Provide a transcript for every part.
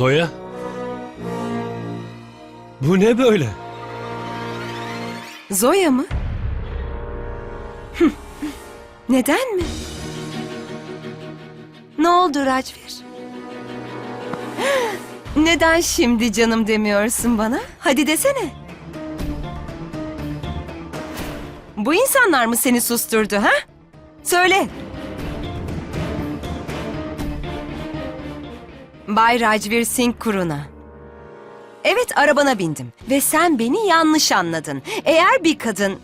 Zoya? Bu ne böyle? Zoya mı? Neden mi? Ne oldu Racvir? Neden şimdi canım demiyorsun bana? Hadi desene. Bu insanlar mı seni susturdu ha? Söyle. Bay Racvir Singh Kuruna. Evet arabana bindim ve sen beni yanlış anladın. Eğer bir kadın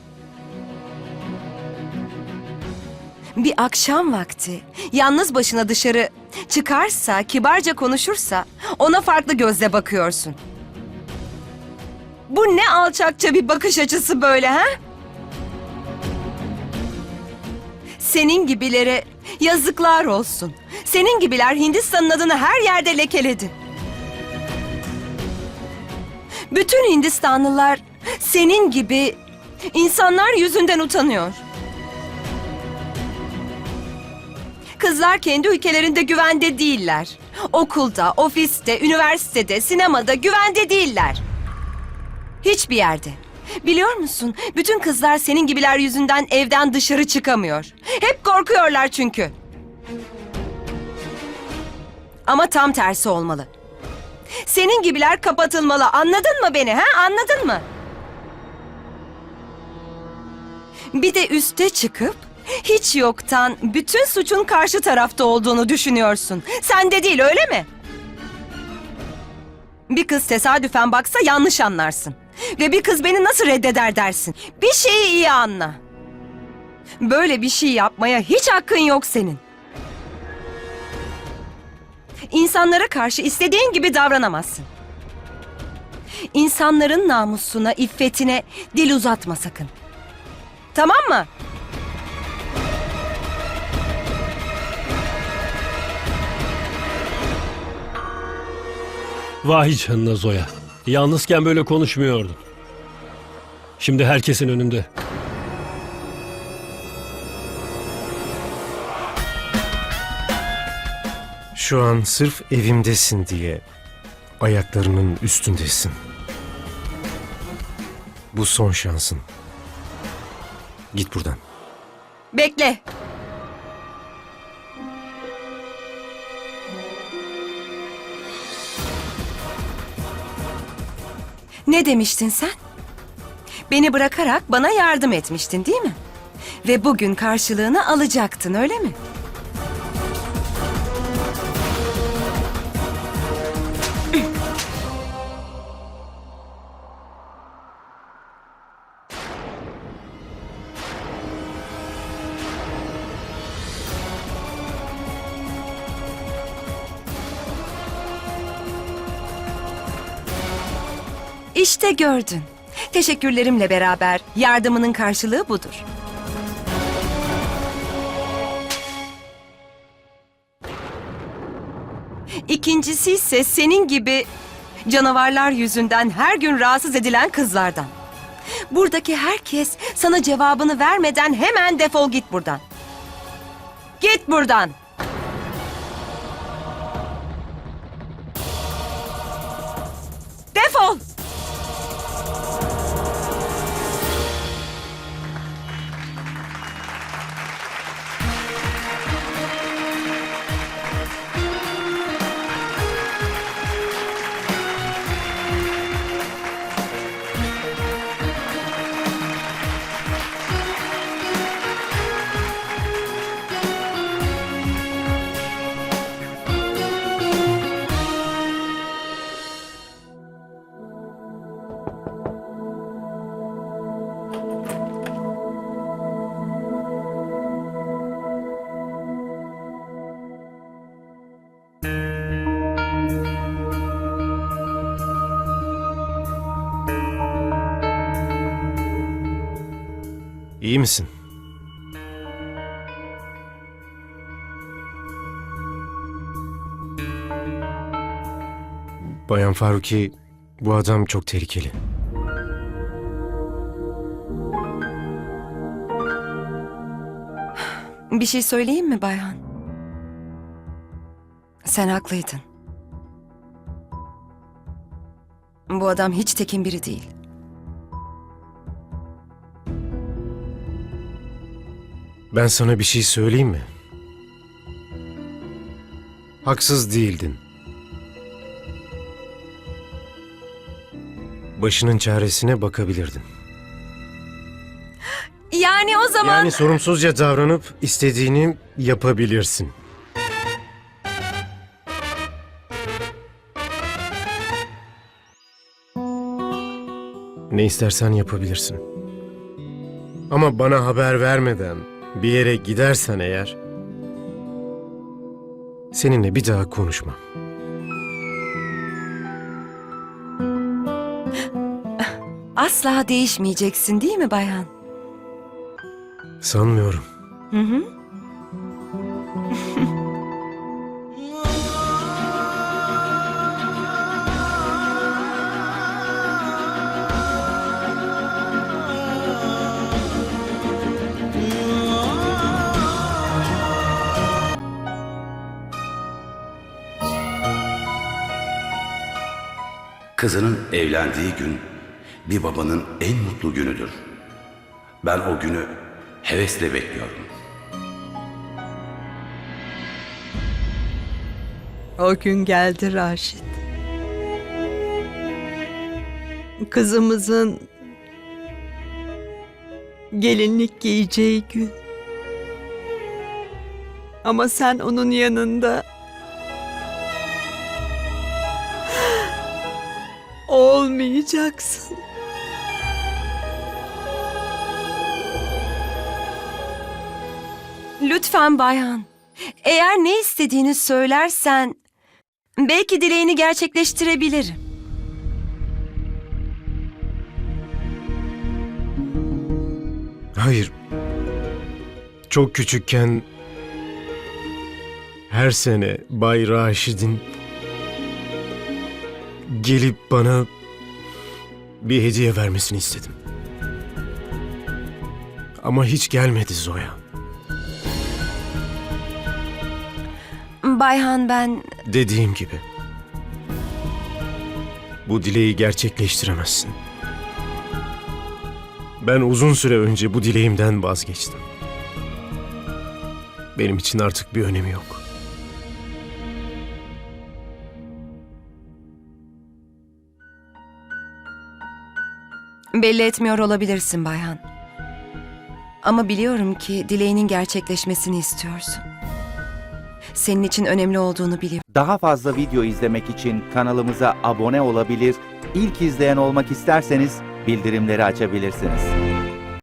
bir akşam vakti yalnız başına dışarı çıkarsa, kibarca konuşursa ona farklı gözle bakıyorsun. Bu ne alçakça bir bakış açısı böyle ha? Senin gibilere yazıklar olsun. Senin gibiler Hindistan'ın adını her yerde lekeledi. Bütün Hindistanlılar senin gibi insanlar yüzünden utanıyor. Kızlar kendi ülkelerinde güvende değiller. Okulda, ofiste, üniversitede, sinemada güvende değiller. Hiçbir yerde. Biliyor musun? Bütün kızlar senin gibiler yüzünden evden dışarı çıkamıyor. Hep korkuyorlar çünkü. Ama tam tersi olmalı. Senin gibiler kapatılmalı. Anladın mı beni? Ha? Anladın mı? Bir de üste çıkıp hiç yoktan bütün suçun karşı tarafta olduğunu düşünüyorsun. Sende değil öyle mi? Bir kız tesadüfen baksa yanlış anlarsın. Ve bir kız beni nasıl reddeder dersin. Bir şeyi iyi anla. Böyle bir şey yapmaya hiç hakkın yok senin. İnsanlara karşı istediğin gibi davranamazsın. İnsanların namusuna, iffetine dil uzatma sakın. Tamam mı? Vay canına Zoya. Yalnızken böyle konuşmuyordun. Şimdi herkesin önünde. Şu an sırf evimdesin diye ayaklarımın üstündesin. Bu son şansın. Git buradan. Bekle. Ne demiştin sen? Beni bırakarak bana yardım etmiştin değil mi? Ve bugün karşılığını alacaktın öyle mi? İşte gördün. Teşekkürlerimle beraber yardımının karşılığı budur. İkincisi ise senin gibi canavarlar yüzünden her gün rahatsız edilen kızlardan. Buradaki herkes sana cevabını vermeden hemen defol git buradan. Git buradan. İyi misin? Bayan Faruki, bu adam çok tehlikeli. Bir şey söyleyeyim mi Bayhan? Sen haklıydın. Bu adam hiç tekin biri değil. Ben sana bir şey söyleyeyim mi? Haksız değildin. Başının çaresine bakabilirdin. Yani o zaman... Yani sorumsuzca davranıp istediğini yapabilirsin. Ne istersen yapabilirsin. Ama bana haber vermeden bir yere gidersen eğer seninle bir daha konuşmam. Asla değişmeyeceksin değil mi bayan? Sanmıyorum. Hı hı. Kızının evlendiği gün bir babanın en mutlu günüdür. Ben o günü hevesle bekliyorum. O gün geldi Raşit. Kızımızın gelinlik giyeceği gün. Ama sen onun yanında olmayacaksın. Lütfen bayan. Eğer ne istediğini söylersen belki dileğini gerçekleştirebilirim. Hayır. Çok küçükken her sene Bay Raşid'in gelip bana bir hediye vermesini istedim. Ama hiç gelmedi Zoya. Bayhan ben Dediğim gibi. Bu dileği gerçekleştiremezsin. Ben uzun süre önce bu dileğimden vazgeçtim. Benim için artık bir önemi yok. Belli etmiyor olabilirsin Bayhan. Ama biliyorum ki dileğinin gerçekleşmesini istiyorsun. Senin için önemli olduğunu biliyorum. Daha fazla video izlemek için kanalımıza abone olabilir, ilk izleyen olmak isterseniz bildirimleri açabilirsiniz.